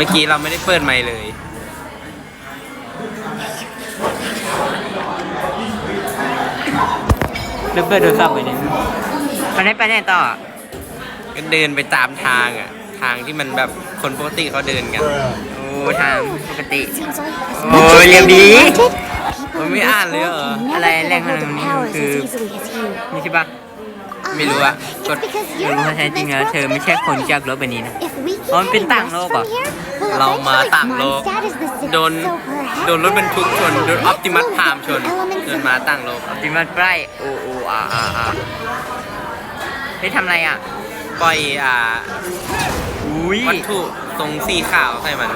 มื่อกี้เราไม่ได้เปิดไมค์เลยหรือเปิดโทรศัพท์ไว้เนี่ยมันได้ไปไหนต่ออะก็เดินไปตามทางอะ ทางที่มันแบบคนปกติเขาเดินกัน โอ้ทางปกติ Seems like as Oh, much as liam they đi. wanted, people Mới in this ăn nữa world hả? can never Lại get lên a hold of hàng powers cứ- as easily as you. นี่ใช่ปะ ไม่รู้อะ Uh-huh. กด It's because ไม่ you're รู้ not ว่าแท้ from จริง this แล้ว world เธอไม่ใช่คนจากโลกใบนี้นะ If we keep อ๋อมันเป็น heading ต่าง west โลกเหรอ from here, we'll เรามา eventually ต่างโลก Mondstadt is the city, โดน so perhaps โดนรถบรรทุกชน โดนออปติมัสพามชน elements จน of มาต่างโลกจิมันใกล้โอ้โอ้อาอาอาเฮ้ยทำอะไรอะ ปล่อยอ่าอุ้ยวัตถุตรงสีขาวใส่มัน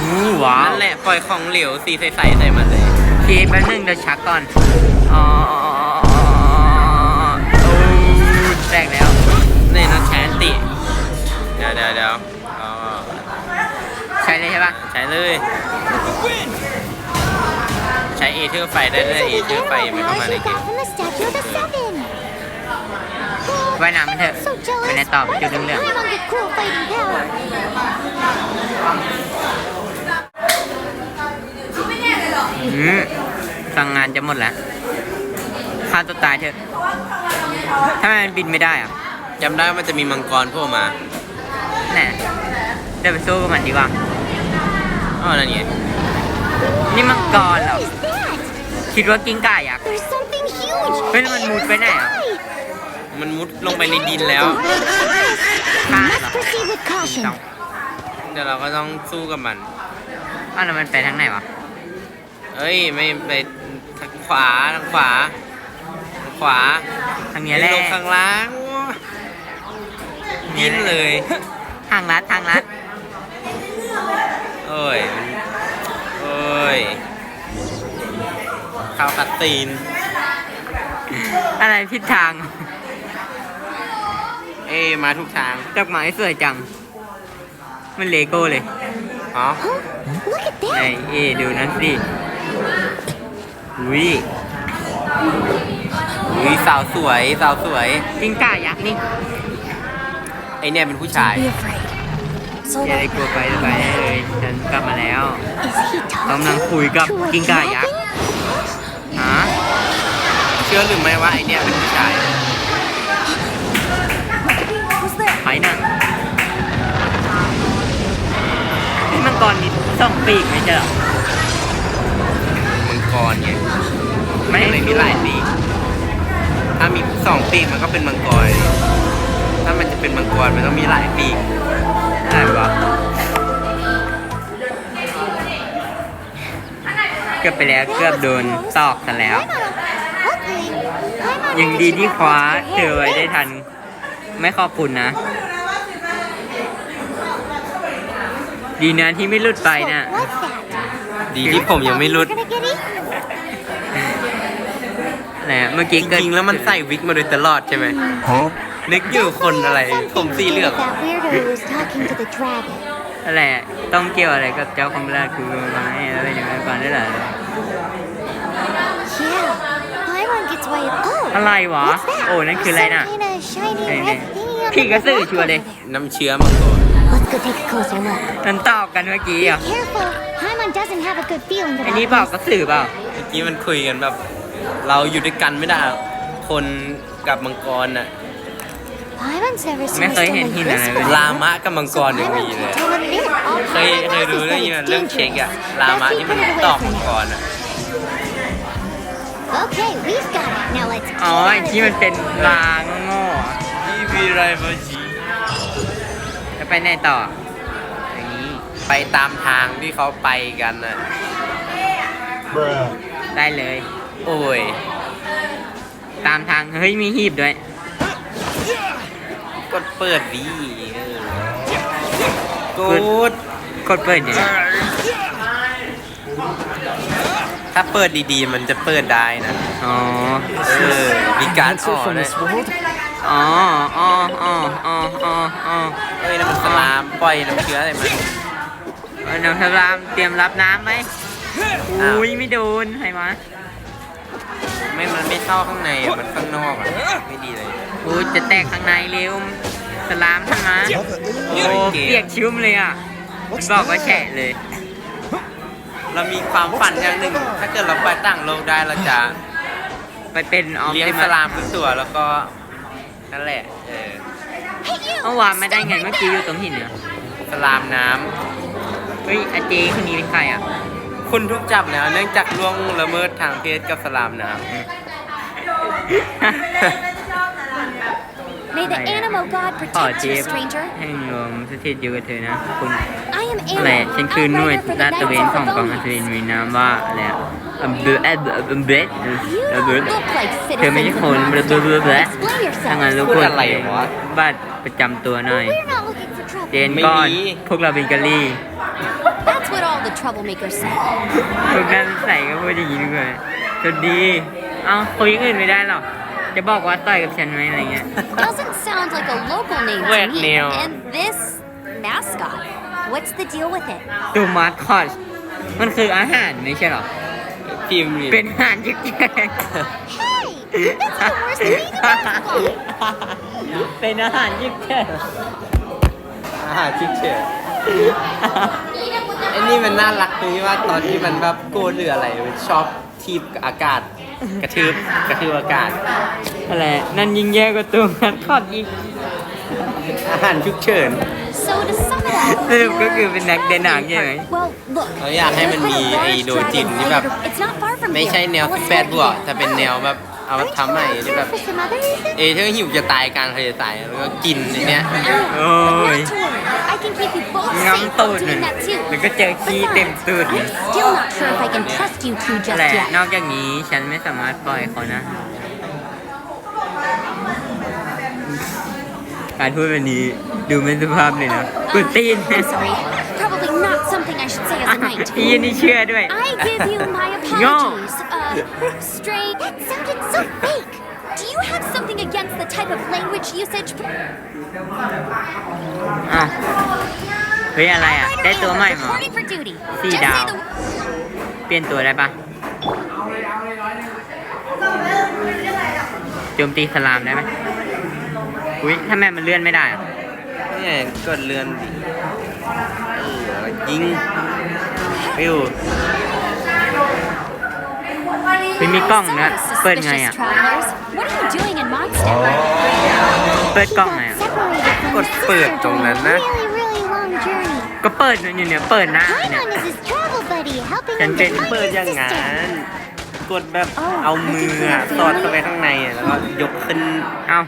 อู้ว้าวนั่นแหละ ปล่อยของเหลวสีใสๆใส่มันเลย ทีแป๊บนึงเดี๋ยวชักก่อน อ๋อโอ้แตกแล้ว นี่นะแชนติ เดี๋ยวเดี๋ยวเดี๋ยวอ๋อใช่เลยใช่ปะใช้เลย ใช้เอเทอร์ไฟได้ด้วย These เอ are เท the อร์ไฟ animal มันเข้า powers มาใน you เกม got from the Statue of the Seven. ว่ายน้ำมันเถอะ So ไปไหน jealous. ต่อ Why จุด doesn't เรื่อง Paimon get cool fighting power? ๆอืมสั่งงานจะหมดแล้วฆ่าตัวตายเถอะถ้ามันบินไม่ได้อะจำได้ว่ามันจะมีมังกรโผล่มาแน่เดี๋ยวไปสู้กับมันดีกว่าอ๋อนั่นไงนี่มังกรเหรอ What is that? คิดว่ากิ้งก่ายักษ์ There's something huge. Wait, in naman, the mood pa na, ah. sky. มันมุดลงไปในดินแล้ว We ฆ่า must เหรอ proceed with ต้อ caution. งเดี๋ยวเราก็ต้องสู้กับมันอ้าวแล้วมันไปทางไหนวะ เอ้ยไม่ไปทางขวาทางขวาทางขวาทางเนี้ยแหละลงข้างล่างดิ้นเลย ทางลัดทางลัดโอ้ยโอ้ยข่าวตัดตีน อะไรทิศทางเอ้ยมาทุกทางดอกไม้สวยจัง มันเลโก้เลย อ๋อ Huh? Look at ไหน that. เอดูนั่นสิ อุ้ยอุ้ยสาวสวยสาวสวยกิ้งก่ายักษ์นี่ไอเนี่ยเป็นผู้ชาย Be afraid. So อย่าได้ what? กลัวไปไปได้เลยฉันกลับมาแล้ว Is he กำลัง talking คุยกับ to a กิ้งก่ายักษ์ dragon? ฮะเชื่อหรือไม่ว่าไอเนี่ยเป็นผู้ชาย Who's there? ไปนั่งนี่มังกรนี่สองปีกไม่ใช่เหรอมัง กรไงไม่มันเลยมีหลายปีกถ้ามีสองปีกมันก็เป็นมังกร ถ้ามันจะเป็นมังกรมันต้องมีหลายปีกอะไรวะเกือบไปแล้วเกือบโดนตอกกันแล้ว Luckily, Paimon ยัง managed ดี to ที่ grab คว้า onto เจ her อไว้ hair ได้ later. ทัน ไม่ขอบคุณนะ ดีนะที่ไม่หลุดไปนะ So what's that? ดีที่ผมยังไม่รุด We're gonna get eaten. นะเมื่อกี้จเกิดริงๆแล้วมันใส่วิกมาโดยตลอดใช่ไหมนึกอยู่คนอะไร ผมสีเหลือง That weirdo who was talking to the dragon. อะไรอะต้องเกี่ยวอะไรกับเจ้าคำราชคือไม้อะไรอย่างเงี้ยก่อนได้เหรอ Yeah, Paimon gets way. Oh, อะไรวะ what's that? โอ้ นั่นคืออะไรน่ะ Some kind of shiny ไหน red thingy on ๆพี่ the กระสือ rock ชัวร์เลย over there. น้ำเชื้อมังกร Let's go take a closer look. มันตอบกันเมื่อกี้ Be อะ careful. Paimon doesn't have a good feeling อัน about นี้บอก this. กระสือเปล่า เมื่อกี้มันคุยกันแบบ เราอยู่ด้วยกันไม่ได้หรอกคนกับมังกรน่ะ Paimon's never seen ไม่ a เคยเห็น stone ที่ like ไหน this เลย before. ลามะกับมังกรยังมี Paimon เลย can tell admit all เคย Paimon เคย knows ดู is เรื่อง that นี้ it's มันเรื่องเช็ค dangerous. อะลามะ Best we ที่มัน put it away ตอก for มัง now. กรอะ Okay, we've got it. Now let's อ๋อ get ไอ้ out of ที่มัน here. เป็นรางโง่นี่มีอะไรมาจีจะไปไหนต่ออย่างนี้ ไปตามทางที่เขาไปกันน่ะได้เลย โอ้ย ตามทาง เฮ้ย มีหีบด้วย กดเปิดดีกด กดเปิดเดี๋ยวถ้าเปิดดีๆ มันจะเปิดได้นะ อ๋อ เออ มีการอ่อด้วยอ๋ออ๋ออ๋ออ๋ออ๋ออ๋อเอ้ยน้ำมันสลามปล่อยน้ำเชื้ออะไรมัน เอาน้ำสลามเตรียมรับน้ำไหมอ้าวอุ้ยไม่โดนใครมาไม่ มันไม่เข้าข้างในอะมันข้างนอกอะไม่ดีเลยอุ้ยจะแตกข้างในเร็วสสลามท่านมาโอ้เปียกชุ่มเลยอะบอกว่าแฉะเลย เรามีความฝันอย่างหนึ่ง ถ้าเกิดเราไปต่างโลกได้เราจะ ไปเป็นออมเลี้ยงติสมัสลามทุกตัวแล้วก็นั่นแหละ เออ Hey, you! เมื่อวานไม่ได้ไงเมื่อกี้อยู่ตรงหินเนี่ยสลามน้ำ เฮ้ยอาเจคนนี้เป็นใครอะ คุณทุกจับแล้วเนื่องจากล่วงละเมิดทางเพศกับสลามน้ May the Animo God ขอ protect เจ you, ฟ stranger. ให้รวมสถิตอยู่กับเธอนะคุณ I am อะไร Animo, ฉันคือหน่วย outrider for the ลาดตระเวน Knights ของ of กองอัศวิน Avonius. มีนามว่าอะไรอะอัมเบอร์อัมเบอร์อัมเบอร์ You อัมเบอร์ don't look like เธอไม่ใช่ citizens ค of นเบลอเบลอเบลอ Mondstadt. เบลอ Explain ถ้างั้น yourself. รบพูกดวนอะไรวะบัตรประจำตัวหน่อย We're not looking for trouble. เจนก้อนไม่มีพวกเราเป็นกะลี่ That's what all the troublemakers say. พวกนั้นใส่ก็พูดอย่างนี้ด้วยสวัสดีเอ้าคุยอย่างอื่นไม่ได้หรอกจะบอกว่าต่อยกับฉันไหมอะไรเงี้ย Doesn't sound like a local name Wet to me. nail. And this mascot, what's the deal with it? ตูมาร์คอสมันคืออาหารไม่ใช่หรอ พิมพ์นี่เป็นอาหารยึกแยง Hey, that's the worst thing about it. เป็นอาหารยึกแยงอาหารชิคเฉย ไอ้นี่มันน่ารักตรงที่ว่าตอนที่มันแบบโกนหรืออะไรมันชอบทีบอากาศ กระทืบกระทืบอากาศ อะไร นั่นยิ่งแย่กว่าตัวมาร์คอสอีก อาหารฉุกเฉิน So to sum it up, สรุปก็คือเป็นนักเดินหนังใช่ไหม well, look. เราอยากให้มันมีไอ้โดจินที่แบบ It's not far from ไม่ใช่ here. แนว Now let's แปด head บวก east. แต่เป็นแนวแบบ เอามาทำใหม่ที่แบบ For some other reason? เอเธอหิวจะตายกลารทะเลทรายแล้วก็กินไอ้เนี้ย Oh, Ôi. but not to worry. I can keep you both ง safe ำตูด while หนึ่ง doing that too. แล้วก็เจอขี้เต็มตูด I'm still not sure if I can trust you two นั่น just แหละ yet. นอกจากนี้ฉันไม่สามารถปล่อยเขานะ การพูดแบบนี้ดูไม่สุภาพเลยนะกุนตีน I'm sorry. Probably not something I should say as a knight. พี่นี่เชื่อด้วย I give you my apologies. Uh, Stray, that sounded so fake. Do you have something against the type of language usage? อ้าวเฮ้ยอะไรอะ ได้ตัวใหม่มา Reporting for duty. See Just say down. the เปลี่ยนตัวได้ปะโจมตีสลามได้ไหมอุ้ยทำไมมันเลื่อนไม่ได้อะเนี่ยกดเรือนดิเออ ยิงฟิวไม่มีกล้องนะ Some เปิดไง suspicious อะ travelers. What are you doing in Mondstadt? เปิด He กล้อง got ไงอะ separated from กด his เปิด sister ตรง during นั้น a นะ really, really long journey. ก็เปิดอยู่เนี่ย เปิดหน้าเนี่ย Paimon is his travel buddy, helping Chân him to trên find เปิด his อย่างงั้ sister. นกดแบบเอามืออะสอดเข้าไปข้างในอะแล้วก็ยกขึ้น เอ้า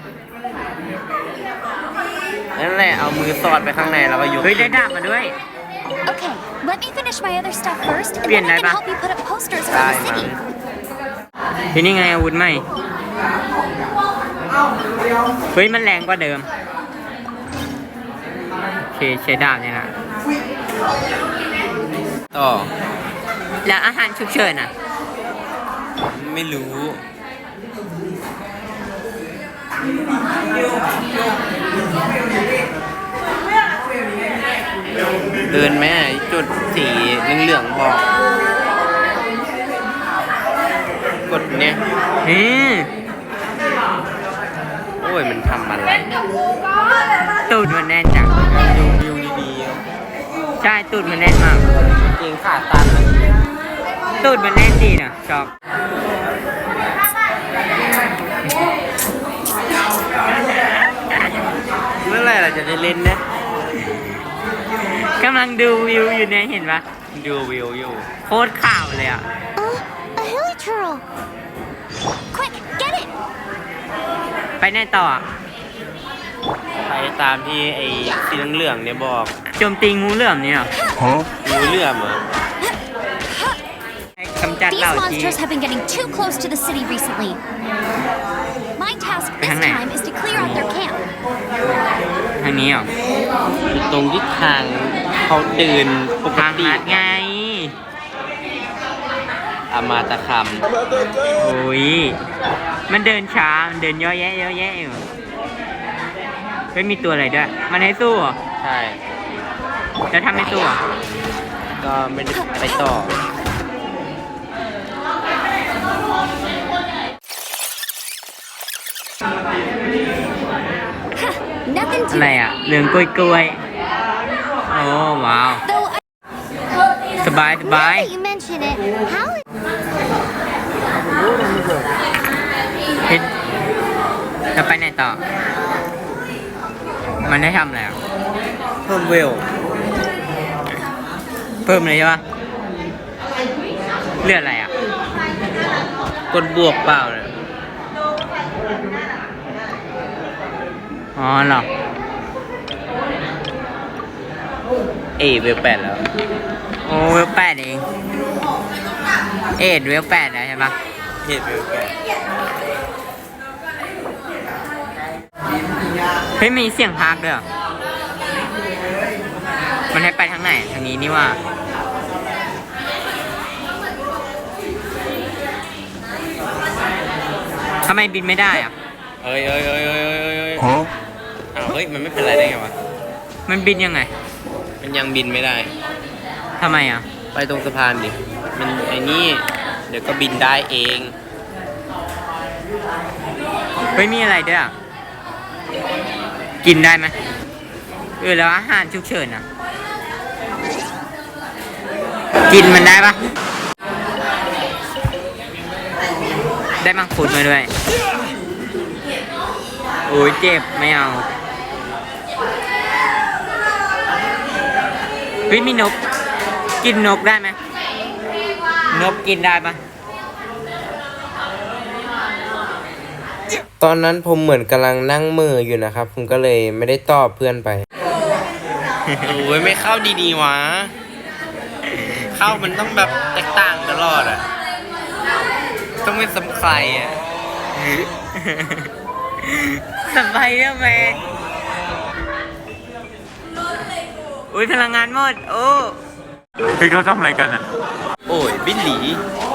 นั่นแหละเอามือสอดไปข้างในแล้วก็ยก เฮ้ยได้ดาบมาด้วย Okay, let me finish my other stuff first, and Bien, then I can Naiva. help you put up posters ได้ around the มั้ง city. ทีนี่ไงอาวุธใหม่ เฮ้ย มันแรงกว่าเดิม โอเคใช้ดาบเนี่ยนะ ต่อ แล้วอาหารฉุกเฉินอะ ไม่รู้ เดินแม่จุดสีเหลืองๆบอก กดเนี่ยอืมโอ้ยมันทำอะไรตูดมันแน่นจังดูวิวดีใช่ตูดมันแน่นมากๆเกงขาตันตูดมันแน่นดีนะชอบเมื่อไหรเราจะได้เล่นนะ กำลังดูวิวอยู่เนี่ยเห็นปะดูวิวอยู่ โคตรข่าวเลยอะ Uh, a hilly turtle. Quick, get it! ไปไหนต่ออะไปตามที่ไอ้สีเหลืองๆเนี่ยบอกโจมตีงูเหลือมเนี่ยเหรองูเหลือมเหรอให้กำจัด These เหล่าจี monsters have been getting too close to the city recently. My task this Thằng này. time is to clear out their camp. ทางนี้เหรอ อยู่ตรงที่ทาง เขาเดินปกทางติลัดไง อามาตะคโอ้ย มันเดินช้า มันเดินเยอะแยะเยอะแยะอยู่ไม่มีตัวอะไรด้วย มันให้สู้เหรอำใช่ แล้วทำให้สู้เหรอก็ไม่ได้ไปต่อ Nothing into อะไร it. อะเหลืองกล้วยกล้วยๆ โอ้ว้าว Though I, สบายสบาย now that you mention it, how เฮ้ยแล้วไปไหนต่อ มันได้ทำอะไรอะ เพิ่มเวล เพิ่มเลยใช่ปะเลือดอะไรอะ กดบวกเปล่าเนี่ยอ๋อเหรอ อเวลแปดแล้วโอ้เวลแปดเอง เอ็ดเวลแปดแล้วใช่ปะเหตุเวลแปดเฮ้ยมีเสียงพากย์ด้วยเหรอมันให้ไปทางไหนทางนี้นี่ว่าทำไมบินไม่ได้อะ เอ้ยเอ้ยเอ้ยเอ้ยเอ้ยเอ้ยเอ้ยอ้าวเฮ้ย มันไม่เป็นไรได้ไงวะ มันบินยังไง มันยังบินไม่ได้ ทำไมอะ ไปตรงสะพานดิ มันไอ้นี่ เดี๋ยวก็บินได้เอง เฮ้ยมีอะไรด้วยอะ กินได้ไหมเออแล้วอาหารฉุกเฉินอะ กินมันได้ปะได้มังคุดมาด้วย โอ้ยเจ็บไม่เอา เฮ้ยมีนก กินนกได้ไหมนกกินได้ปะตอนนั้นผมเหมือนกำลังนั่งมืออยู่นะครับ ผมก็เลยไม่ได้ตอบเพื่อนไป โอ้ยไม่เข้าดีๆวะ เข้ามันต้องแบบแตกต่างตลอดอะ ต้องไม่สำใครอะสไปเดอร์แม อุ้ยพลังงานหมด โอ้ เฮ้ยเขาทำอะไรกันอะ โอ้ยบิลลี่โ